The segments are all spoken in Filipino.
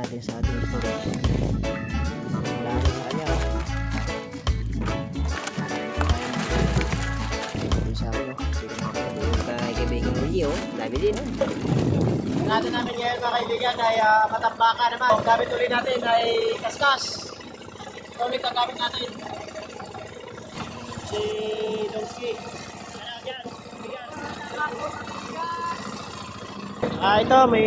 natin sa ating storage. Wala na sa kanya. Ito sa akin, kaibigan Luigi, oh. Dami din. Natin namin ngayon mga kaibigan ay uh, matambaka naman. Ang gamit ulit natin ay kaskas. Ulit ang gamit natin. Si Donsky. Ah, ito may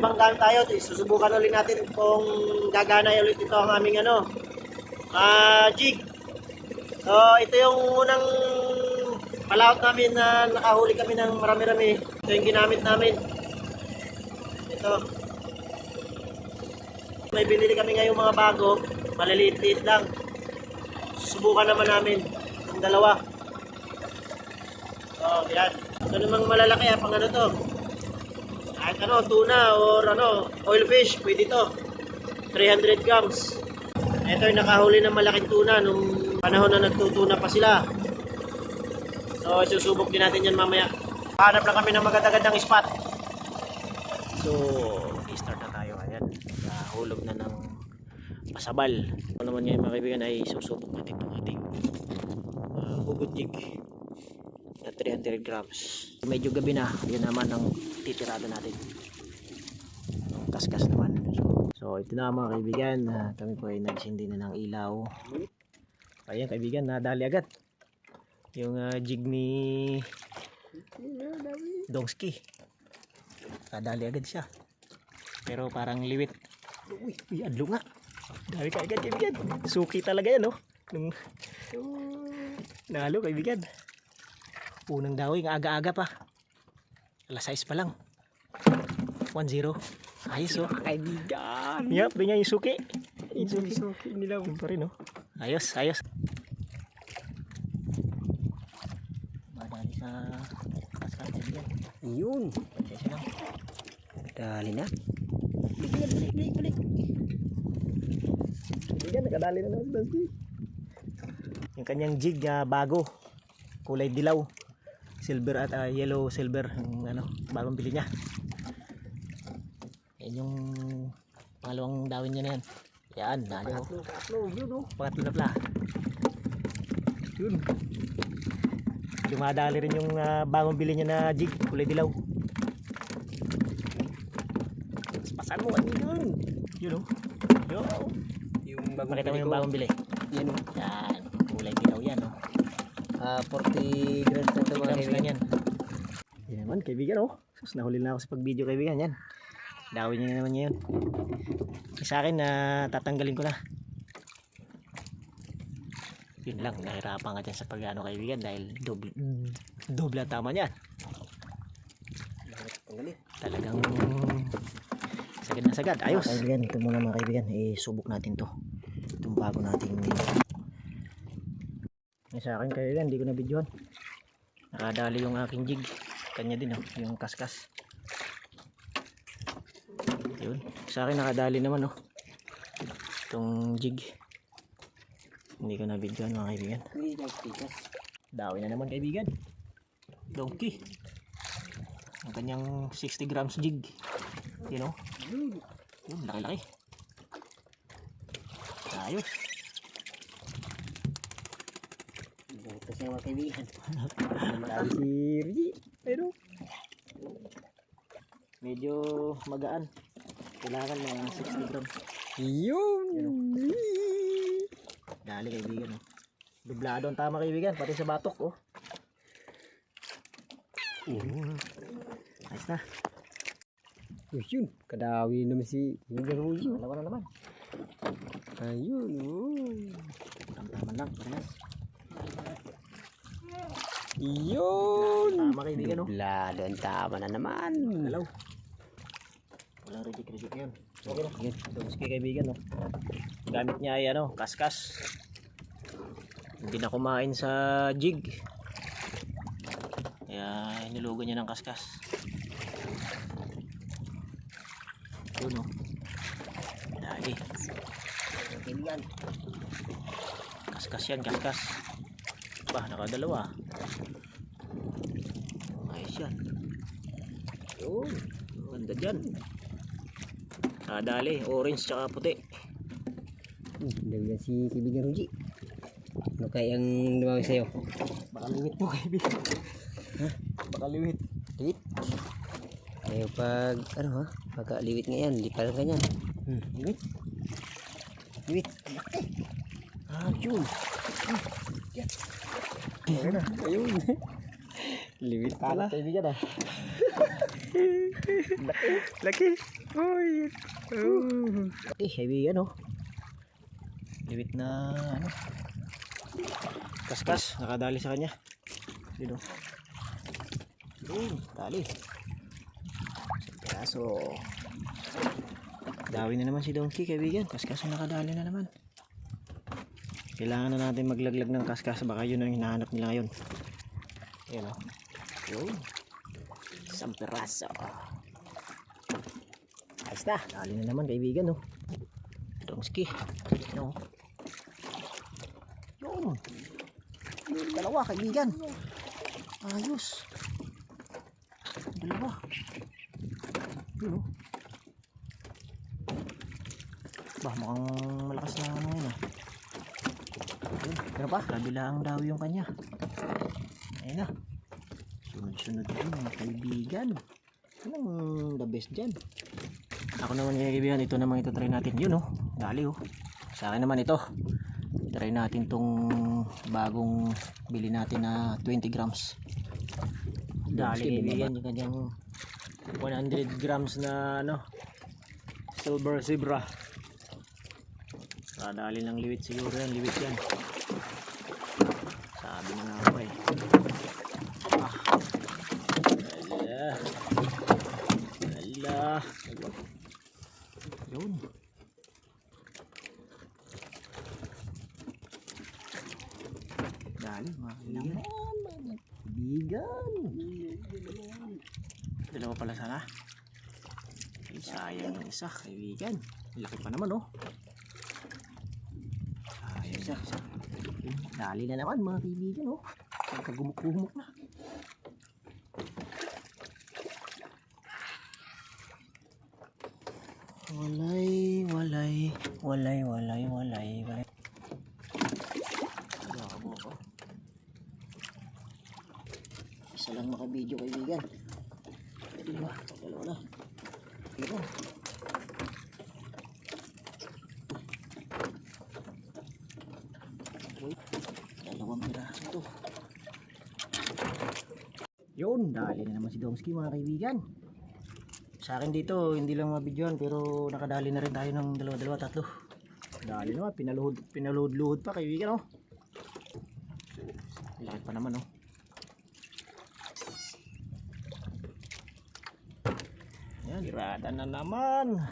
ibang gamit tayo. Susubukan ulit natin kung gagana ulit ito ang aming ano. Ah, jig. So, ito yung unang palaut namin na nakahuli kami ng marami-rami. Ito yung ginamit namin. Ito. May binili kami ngayong mga bago. Maliliit-liit lang. Subukan naman namin. Ang dalawa. Oh, yan. Ito namang malalaki ah, pang ano to. Ano, tuna or ano, oil fish, pwede to. 300 grams. Ito yung nakahuli ng malaking tuna nung panahon na nagtutuna pa sila. So, susubok din natin yan mamaya. Hanap lang kami ng maganda-gandang spot. So, start na tayo. Ayan. Nahulog na ng pasabal. Ano naman ngayon mga kaibigan ay susubok natin itong ating uh, hugot jig 300 grams. Medyo gabi na. Yun naman ang titirado natin. Kaskas naman. So, ito na mga kaibigan. ah, kami po ay nagsindi na ng ilaw. Ayan kaibigan, nadali agad. Yung ah, jig ni Dongsky. Kadali agad siya. Pero parang liwit. Uy, uy, adlo nga. Dami ka kaibigan. Suki talaga yan, oh. Nung... Nalo, kaibigan. Unang dawi, ang aga-aga pa. Alas 6 pa lang. 1-0. Ayos, oh. Kaibigan! Yup, ganyan yung suki. Yung suki. Suki nila. Yun pa rin, oh. Ayos, ayos. Madali sa kaskas, kaibigan. Yun. Dali na. Balik, balik, balik. Kaibigan, nakadali na naman. Yung kanyang jig ah, bago. Kulay dilaw. Silver at ah, yellow silver. Yung ano, bagong bili niya. Yan yung pangalawang dawin niya na yan. Yan, dali. Tatlo, yun oh. Pangatlo na pala. Yun. Dumadali rin yung ah, bagong bili niya na jig. Kulay dilaw. Pasan mo, ano yun? Yun oh. Yun. Yung bagong Makita mo yung bagong bili. Yan oh. Yan. Kulay dilaw yan oh. Ah, 40 grams na ito mga kaibigan. yan. Yan naman, kaibigan oh. Sus, nahuli na ako sa pag-video kaibigan yan. Dawin niya na naman niya yun. Eh, Sa akin na tatanggalin ko na. Yun lang, nahirapan ka dyan sa pag-ano kaibigan dahil doble, doble ang tama niya. Tanggalin. Talagang sagad na sagad. Ayos. Kaibigan, ito muna mga kaibigan. I-subok natin to. Itong bago nating eh, sa akin kaibigan, hindi ko na videohan. Nakadali yung aking jig. Kanya din oh, yung kaskas. Yun. Sa akin nakadali naman oh. Itong jig. Hindi ko na videohan mga kaibigan. Dawi na naman kaibigan. Donkey. Ang kanyang 60 grams jig. You know? Yun, laki-laki. Ayos. Siya mga kaibigan. Dami si Rigi. Pero, medyo magaan. Kailangan mga 60 grams. Yun! Dali kaibigan. Oh. Dublado ang tama kaibigan. Pati sa batok. Oh. Ayos na. Uy, yun. Kadawi naman si Kaibigan Ruyo. Dalawa na naman. Ayun, oh. Tama lang. Parehas. Yun! Tama kaibigan. Oh. Dublado ang tama na naman. Hello. Walang reject-reject yan. Okay na. Yun. Domiski kaibigan, no. Gamit niya ay ano, kaskas. Hindi na kumain sa jig. Kaya nilugo niya ng kaskas. Yun, no. Dali. Kaskas yan, kaskas. Ba, nakadalawa. Ayos yan. Yun. Ganda dyan. Nakadali, orange tsaka puti. Dahil si kaibigan Ruji. Ano kaya ang lumawag sa'yo? Baka liwit mo kaibigan. Ha? Baka liwit. Liwit. Ayaw pag, ano ha? Pagka liwit nga yan, liparan ka niyan. Hmm, liwit. Liwit. Ah, yun. Ayun na. Ayun. Liwit pala. Kaibigan ah. Laki. Uy. Uh. Eh, kaibigan oh. Liwit na ano. Kaskas, nakadali sa kanya. Sino? Yun, dali. Kaso, dawi na naman si Donkey, kaibigan. Kaskas nakadali na naman. Kailangan na natin maglaglag ng kaskas. Baka yun ang hinahanap nila ngayon. Ayan o. Yun. Isang peraso. Ayos na. Dali na naman kaibigan oh. Donkey. No. Yun. Yun, Dalawa kaibigan. Ayos. Dalawa. Yun oh. Bah, mukhang malakas na ano yun ah. Pero pa, kabilang daw yung kanya. Ayun na. Sunod-sunod yun mga kaibigan. Yun ang the best dyan. Ako naman mga kaibigan, ito naman ito try natin. Yun oh, dali oh. Sa akin naman ito. Try natin tong bagong bili natin na 20 grams. Dali kaibigan, yung kanyang 100 grams na ano, silver zebra. Kadali ng liwit siguro yan, liwit yan. Sabi na nga ako eh. Ah. Ala. Ala. Yun. Dali mga kaibigan. Kaibigan. Dalawa pala sana. Ay, sayang yung isa, kaibigan. Laki pa naman oh. Sayang isa. isa. Dali na naman mga kaibigan oh. Kagumuk-gumuk na. Walay, walay, walay, walay, walay, walay. Ako. Isa lang makabidyo kaibigan. Pwede ba? Dalawa na. Pero, wait, dalawang piraso to. Yun, dali na naman si Domski mga kaibigan. Sa akin dito, hindi lang mabidyoan pero nakadali na rin tayo ng dalawa-dalawa, tatlo. Dali naman, pinaluhod, pinaluhod-luhod pa kaibigan oh. Laki pa naman oh. Yan, irada na naman.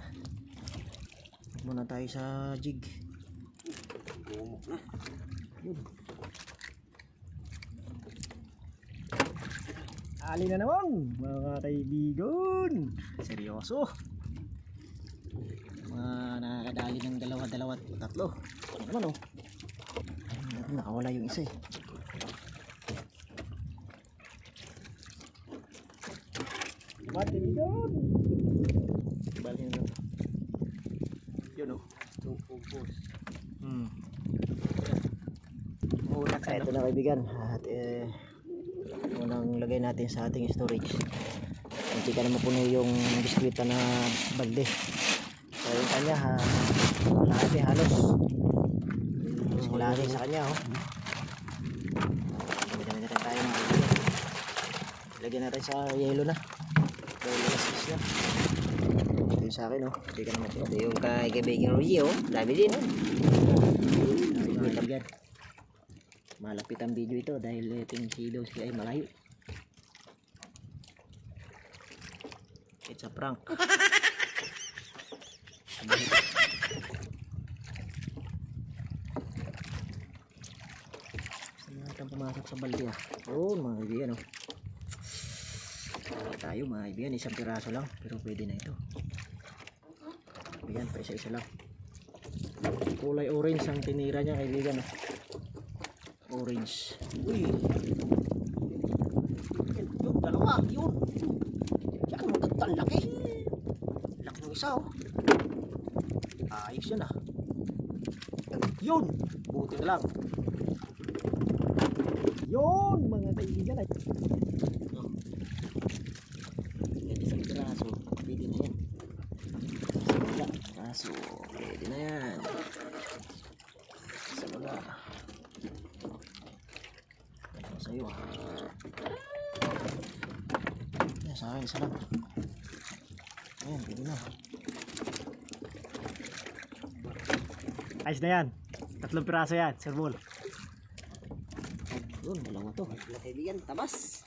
Muna tayo sa jig. Yun. Ali na naman, mga kaibigan. Seryoso. Mga nakakadali ng dalawa-dalawa at tatlo. Ano naman oh. Nakawala yung isa eh. Mga kaibigan. Bali na to. Yun oh. Hmm. Mulat sa ito na kaibigan. At eh, unang lagay natin sa ating storage. Hindi ka na mapuno yung biskwita na balde. So yung kanya ha, malaki halos. Malaki sa kanya oh. Lagyan na rin tayo mga. Lagyan natin sa yellow na. Dahil alas 6 na. Yung sa akin oh. Hindi ka na mapuno. Ito yung kaibigan Ruji oh. Dami din oh. Ay, mga kaibigan. Malapit ang video ito dahil itong si Dowski ay malayo. It's a prank. Natin pumasok sa balde ah? Oo, mga kaibigan oh. Wala tayo mga kaibigan, isang piraso lang pero pwede na ito. Kaibigan, pa isa-isa lang. Kulay orange ang tinira niya kaibigan oh orange. Uy. Yung dalawa, yun. Yan, magandang laki. Laki ng isa, oh. Ayos yun ah. Yun! Buti na lang. Yun mga kaibigan ay. Oh. Isang piraso. Pwede na yan. Sa wala. Piraso. Pwede na yan. Sa wala. Ito sa'yo ah. Sa akin isa lang. Ayan, pwede na. Ayos na yan. Tatlong piraso yan, Sir Bull. Yun, dalawa to. Mga kaibigan, tabas.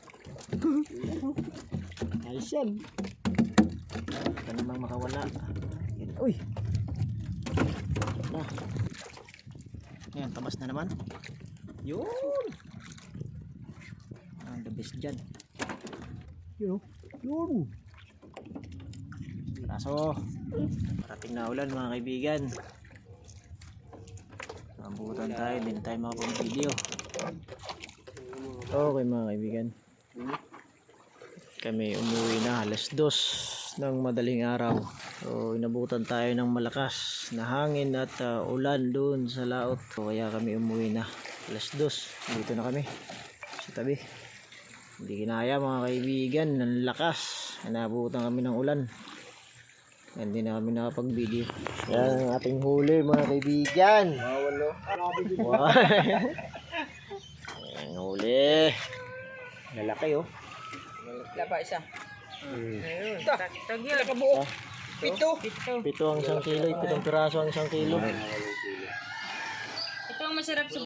Ayos yan. Ito namang makawala. Yan. Uy! Na. Ayan, tamas na naman. Yun! Ah, the best dyan. Yun, yun! Kaso, parating na ulan mga kaibigan. Mabutan tayo, din tayo makapag-video. Okay mga kaibigan. Kami umuwi na alas dos ng madaling araw. So inabutan tayo ng malakas na hangin at uh, ulan doon sa laot. So, kaya kami umuwi na alas dos. Dito na kami sa tabi. Hindi kinaya mga kaibigan ng lakas. Inabutan kami ng ulan. Hindi na kami nakapag-video. Yan ang ating huli mga kaibigan. Mawalo. Wow. Ang huli. Lalaki oh. Wala pa isa. Ayun, tag tag yan. Kabuo. Pito. Ito. Pito ang isang kilo, pitong piraso ang isang kilo. Ito ang masarap sa